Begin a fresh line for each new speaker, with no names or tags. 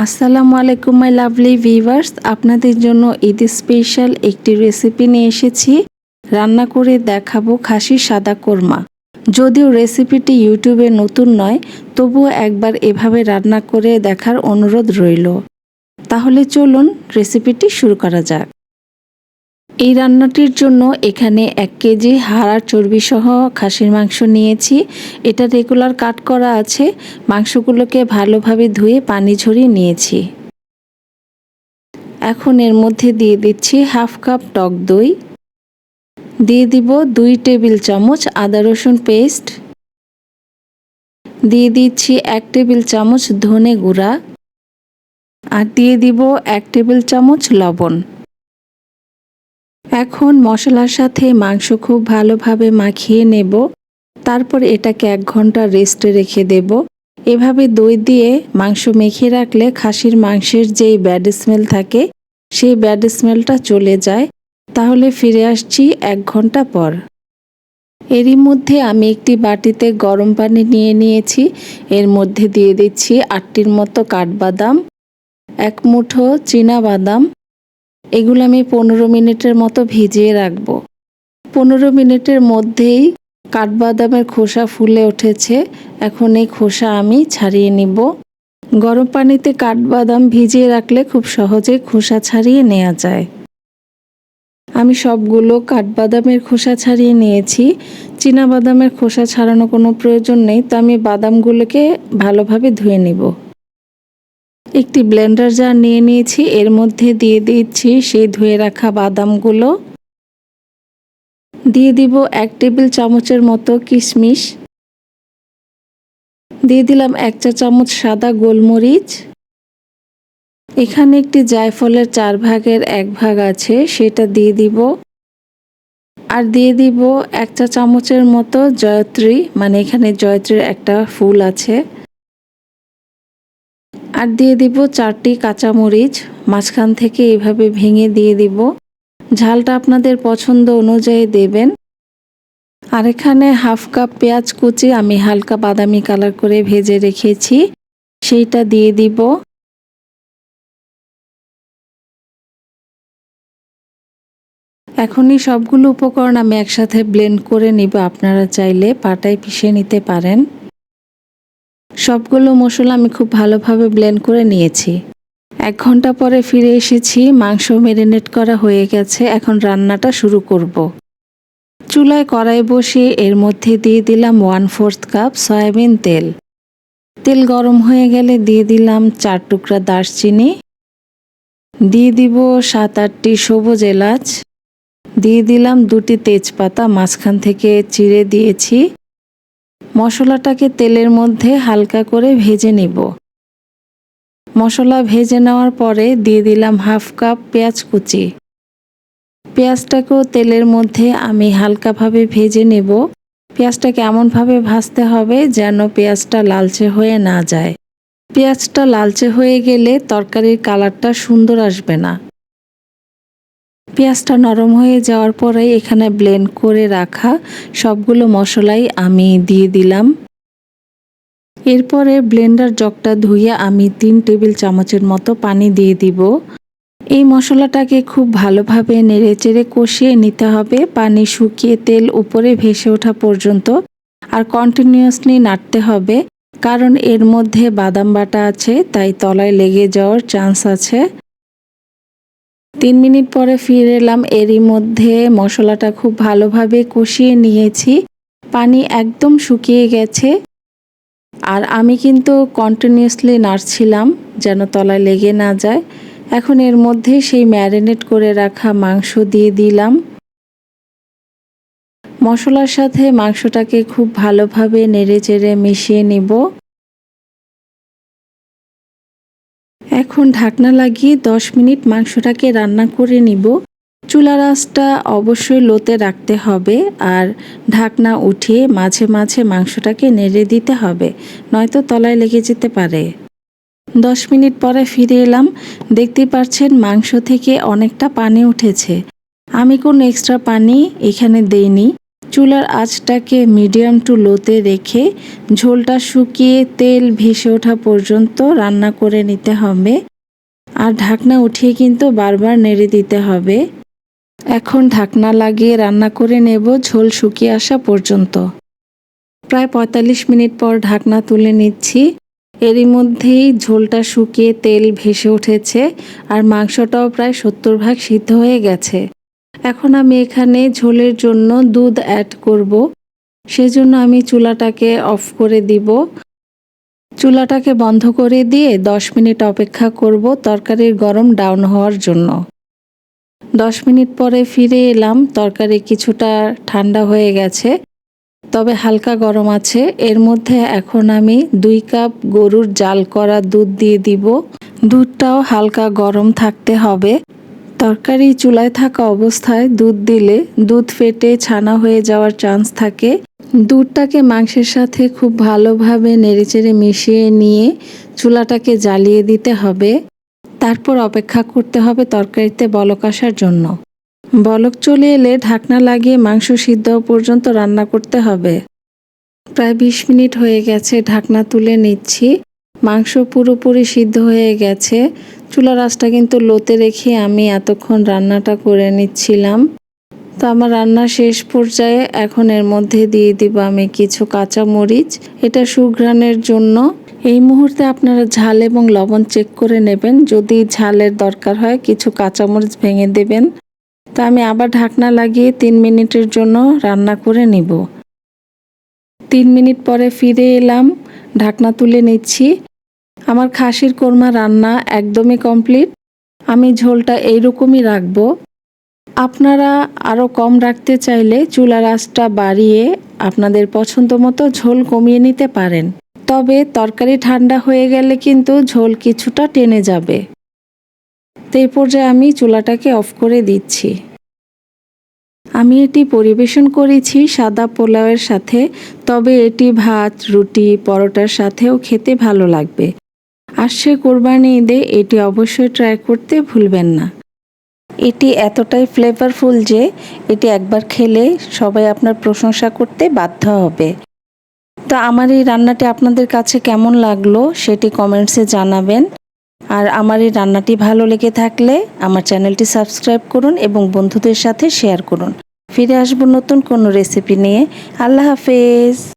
আসসালামু আলাইকুম my lovely viewers আপনাদের জন্য ঈদ স্পেশাল একটি রেসিপি নিয়ে এসেছি। রান্না করে দেখাবো খাসি সাদা কোরমা। যদিও রেসিপিটি ইউটিউবে নতুন নয়, তবুও একবার এভাবে রান্না করে দেখার অনুরোধ রইল। তাহলে চলুন রেসিপিটি শুরু করা যাক। এই রান্নাটির জন্য এখানে এক কেজি হাড়ার চর্বি সহ খাসির মাংস নিয়েছি। এটা রেগুলার কাট করা আছে। মাংসগুলোকে ভালোভাবে ধুয়ে পানি ঝরিয়ে নিয়েছি। এখন এর মধ্যে দিয়ে দিচ্ছি হাফ কাপ টক দই। দিয়ে দিব দুই টেবিল চামচ আদা রসুন পেস্ট। দিয়ে দিচ্ছি এক টেবিল চামচ ধনে গুঁড়া। আর দিয়ে দিব এক টেবিল চামচ লবণ। এখন মশলার সাথে মাংস খুব ভালোভাবে মাখিয়ে নেব। তারপর এটাকে এক ঘণ্টা রেস্টে রেখে দেব। এভাবে দই দিয়ে মাংস মেখে রাখলে খাসির মাংসের যেই ব্যাড স্মেল থাকে, সেই ব্যাড স্মেলটা চলে যায়। তাহলে ফিরে আসছি এক ঘণ্টা পর। এরই মধ্যে আমি একটি বাটিতে গরম পানি নিয়ে নিয়েছি। এর মধ্যে দিয়ে দিচ্ছি আটটির মতো কাঠবাদাম, এক মুঠো চীনা বাদাম এগুলো আমি পনেরো মিনিটের মতো ভিজিয়ে রাখব। পনেরো মিনিটের মধ্যেই কাঠবাদামের খোসা ফুলে উঠেছে। এখন এই খোসা আমি ছাড়িয়ে নিব। গরম পানিতে কাঠবাদাম ভিজিয়ে রাখলে খুব সহজে খোসা ছাড়িয়ে নেওয়া যায়। আমি সবগুলো কাঠবাদামের খোসা ছাড়িয়ে নিয়েছি। চীনা বাদামের খোসা ছাড়ানো কোনো প্রয়োজন নেই। তো আমি বাদামগুলোকে ভালোভাবে ধুয়ে নিব। একটি ব্লেন্ডার জার নিয়ে নিয়েছি, এর মধ্যে দিয়ে দিচ্ছি সেই ধুয়ে রাখা বাদামগুলো। দিয়ে দিব এক টেবিল চামচের মতো কিশমিশ। দিয়ে দিলাম এক চা চামচ সাদা গোলমরিচ। এখানে একটি জায়ফলের চার ভাগের এক ভাগ আছে, সেটা দিয়ে দিব। আর দিয়ে দিব এক চা চামচের মতো জয়ত্রী মানে এখানে জয়ত্রীর একটা ফুল আছে। আর দিয়ে দিব চারটি কাঁচামরিচ। মাঝখান থেকে এইভাবে ভেঙে দিয়ে দিব। ঝালটা আপনাদের পছন্দ অনুযায়ী দেবেন। আর এখানে হাফ কাপ পেঁয়াজ কুচি আমি হালকা বাদামি কালার করে ভেজে রেখেছি। সেইটা দিয়ে দিব। এখনই সবগুলো উপকরণ আমি একসাথে ব্লেন্ড করে নিব। আপনারা চাইলে পাটায় পিষে নিতে পারেন। সবগুলো মশলা আমি খুব ভালোভাবে ব্লেন্ড করে নিয়েছি। এক ঘণ্টা পরে ফিরে এসেছি, মাংস মেরিনেট করা হয়ে গেছে, এখন রান্নাটা শুরু করব। চুলায় কড়াই বসিয়ে এর মধ্যে দিয়ে দিলাম ওয়ান ফোর্থ কাপ সয়াবিন তেল। তেল গরম হয়ে গেলে দিয়ে দিলাম চার টুকরা দারচিনি। দিয়ে দিব সাত আটটি সবুজ এলাচ। দিয়ে দিলাম দুটি তেজপাতা, মাঝখান থেকে চিড়ে দিয়েছি। মশলাটাকে তেলের মধ্যে হালকা করে ভেজে নিব। মশলা ভেজে নেওয়ার পরে দিয়ে দিলাম হাফ কাপ পেঁয়াজ কুচি। পেঁয়াজটাকেও তেলের মধ্যে আমি হালকাভাবে ভেজে নেব। পেঁয়াজটাকে এমনভাবে ভাজতে হবে যেন পেঁয়াজটা লালচে হয়ে না যায়। পেঁয়াজটা লালচে হয়ে গেলে তরকারির কালারটা সুন্দর আসবে না। পেঁয়াজটা নরম হয়ে যাওয়ার পরে এখানে ব্লেন্ড করে রাখা সবগুলো মশলাই আমি দিয়ে দিলাম। এরপরে ব্লেন্ডার জগটা ধুয়ে আমি তিন টেবিল চামচের মতো পানি দিয়ে দিব। এই মশলাটাকে খুব ভালোভাবে নেড়েচেড়ে কষিয়ে নিতে হবে। পানি শুকিয়ে তেল উপরে ভেসে ওঠা পর্যন্ত আর কন্টিনিউয়াসলি নাড়তে হবে। কারণ এর মধ্যে বাদাম বাটা আছে, তাই তলায় লেগে যাওয়ার চান্স আছে। তিন মিনিট পরে ফিরে এলাম। এরই মধ্যে মশলাটা খুব ভালোভাবে কষিয়ে নিয়েছি। পানি একদম শুকিয়ে গেছে। আর আমি কিন্তু কন্টিনিউসলি নাড়ছিলাম যেন তলায় লেগে না যায়। এখন এর মধ্যে সেই ম্যারিনেট করে রাখা মাংস দিয়ে দিলাম। মশলার সাথে মাংসটাকে খুব ভালোভাবে নেড়ে চেড়ে মিশিয়ে নিব। এখন ঢাকনা লাগিয়ে 10 মিনিট মাংসটাকে রান্না করে নিব। চুলা রাসটা অবশ্যই লোতে রাখতে হবে আর ঢাকনা উঠিয়ে মাঝে মাঝে মাংসটাকে নেড়ে দিতে হবে, নয়তো তলায় লেগে যেতে পারে। দশ মিনিট পরে ফিরে এলাম। দেখতে পাচ্ছেন মাংস থেকে অনেকটা পানি উঠেছে। আমি কোনো এক্সট্রা পানি এখানে দেইনি। চুলার আঁচটাকে মিডিয়াম টু লোতে রেখে ঝোলটা শুকিয়ে তেল ভেসে ওঠা পর্যন্ত রান্না করে নিতে হবে। আর ঢাকনা উঠিয়ে কিন্তু বারবার নেড়ে দিতে হবে। এখন ঢাকনা লাগিয়ে রান্না করে নেব ঝোল শুকিয়ে আসা পর্যন্ত। প্রায় পঁয়তাল্লিশ মিনিট পর ঢাকনা তুলে নিচ্ছি। এরই মধ্যেই ঝোলটা শুকিয়ে তেল ভেসে উঠেছে আর মাংসটাও প্রায় সত্তর ভাগ সিদ্ধ হয়ে গেছে। এখন আমি এখানে ঝোলের জন্য দুধ অ্যাড করব। সেজন্য আমি চুলাটাকে অফ করে দিব। চুলাটাকে বন্ধ করে দিয়ে দশ মিনিট অপেক্ষা করব তরকারির গরম ডাউন হওয়ার জন্য। দশ মিনিট পরে ফিরে এলাম, তরকারি কিছুটা ঠান্ডা হয়ে গেছে, তবে হালকা গরম আছে। এর মধ্যে এখন আমি দুই কাপ গরুর জাল করা দুধ দিয়ে দিব। দুধটাও হালকা গরম থাকতে হবে। তরকারি চুলায় থাকা অবস্থায় দুধ দিলে দুধ ফেটে ছানা হয়ে যাওয়ার চান্স থাকে। দুধটাকে মাংসের সাথে খুব ভালোভাবে নেড়েচেড়ে মিশিয়ে নিয়ে চুলাটাকে জ্বালিয়ে দিতে হবে। তারপর অপেক্ষা করতে হবে তরকারিতে বলক আসার জন্য। বলক চলে এলে ঢাকনা লাগিয়ে মাংস সিদ্ধ পর্যন্ত রান্না করতে হবে। প্রায় বিশ মিনিট হয়ে গেছে, ঢাকনা তুলে নিচ্ছি। মাংস পুরোপুরি সিদ্ধ হয়ে গেছে। চুলার আঁচটা কিন্তু লোতে রেখে আমি এতক্ষণ রান্নাটা করে নিচ্ছিলাম। তো আমার রান্না শেষ পর্যায়ে এখন এর মধ্যে দিয়ে দিব আমি কিছু কাঁচা মরিচ এটা সুঘ্রাণের জন্য। এই মুহূর্তে আপনারা ঝাল এবং লবণ চেক করে নেবেন। যদি ঝালের দরকার হয়, কিছু কাঁচামরিচ ভেঙে দেবেন। তো আমি আবার ঢাকনা লাগিয়ে তিন মিনিটের জন্য রান্না করে নিব। তিন মিনিট পরে ফিরে এলাম। ঢাকনা তুলে নিচ্ছি। আমার খাসির কোরমা রান্না একদমই কমপ্লিট। আমি ঝোলটা এইরকমই রাখব। আপনারা আরও কম রাখতে চাইলে চুলার আঁচটা বাড়িয়ে আপনাদের পছন্দ মতো ঝোল কমিয়ে নিতে পারেন। তবে তরকারি ঠান্ডা হয়ে গেলে কিন্তু ঝোল কিছুটা টেনে যাবে। তো এই পর্যায়ে আমি চুলাটাকে অফ করে দিচ্ছি। আমি এটি পরিবেশন করেছি সাদা পোলাওয়ের সাথে, তবে এটি ভাত, রুটি, পরোটার সাথেও খেতে ভালো লাগবে। আসছে কোরবানি ঈদে এটি অবশ্যই ট্রাই করতে ভুলবেন না। এটি এতটাই ফ্লেভারফুল যে এটি একবার খেলে সবাই আপনার প্রশংসা করতে বাধ্য হবে। তো আমার এই রান্নাটি আপনাদের কাছে কেমন লাগল সেটি কমেন্টসে জানাবেন। আর আমার এই রান্নাটি ভালো লেগে থাকলে আমার চ্যানেলটি সাবস্ক্রাইব করুন এবং বন্ধুদের সাথে শেয়ার করুন। ফিরে আসব নতুন কোনো রেসিপি নিয়ে। আল্লাহ হাফেজ।